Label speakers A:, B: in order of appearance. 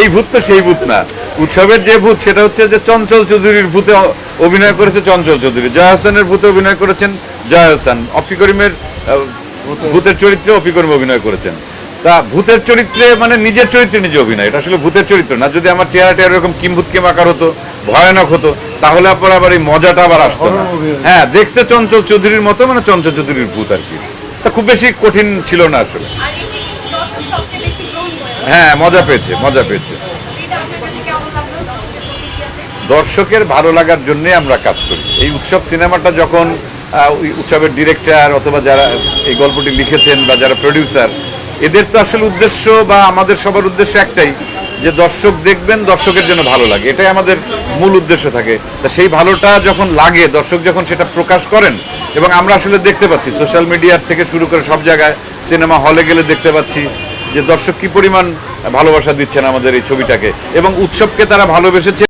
A: এই ভূত তো সেই ভূত না। উৎসবের যে ভূত সেটা হচ্ছে যে চঞ্চল চৌধুরীর ভূতে অভিনয় করেছে চঞ্চল চৌধুরী। জয়া হাসানের ভূতে অভিনয় করেছেন জয়া হাসান অপি করিমের ভূতের চরিত্রে অপি করিম অভিনয় করেছেন। তা ভূতের চরিত্রে মানে নিজের চরিত্রে নিজে অভিনয়। এটা আসলে ভূতের চরিত্র না। যদি আমার চেহারাটা এরকম কিম্ভূত কিমাকার হতো ভয়ানক হতো তাহলে আপনার আবার এই মজাটা আবার আসতো না। হ্যাঁ দেখতে চঞ্চল চৌধুরীর মতো মানে চঞ্চল চৌধুরীর ভূত আর কি। তা খুব বেশি কঠিন ছিল না আসলে
B: আর এতে কিন্তু দর্শক সবচেয়ে বেশি গ্রহণ করেছে
A: হ্যাঁ মজা পেয়েছে মজা পেয়েছে।
B: দর্শকের
A: ভালো লাগার জন্যে আমরা কাজ করি। এই উৎসব সিনেমাটা যখন উৎসবের ডিরেক্টর অথবা যারা এই গল্পটি লিখেছেন বা যারা প্রডিউসার এদের তো আসলে উদ্দেশ্য বা আমাদের সবার উদ্দেশ্য একটাই, যে দর্শক দেখবেন, দর্শকের জন্য ভালো লাগে। এটাই আমাদের মূল উদ্দেশ্য থাকে। তা সেই ভালোটা যখন লাগে, দর্শক যখন সেটা প্রকাশ করেন, এবং আমরা আসলে দেখতে পাচ্ছি, সোশ্যাল মিডিয়ার থেকে শুরু করে সব জায়গায় সিনেমা হলে গেলে দেখতে পাচ্ছি যে দর্শক কি পরিমাণ ভালোবাসা দিচ্ছেন আমাদের এই ছবিটাকে এবং উৎসবকে তারা ভালোবেসেছে।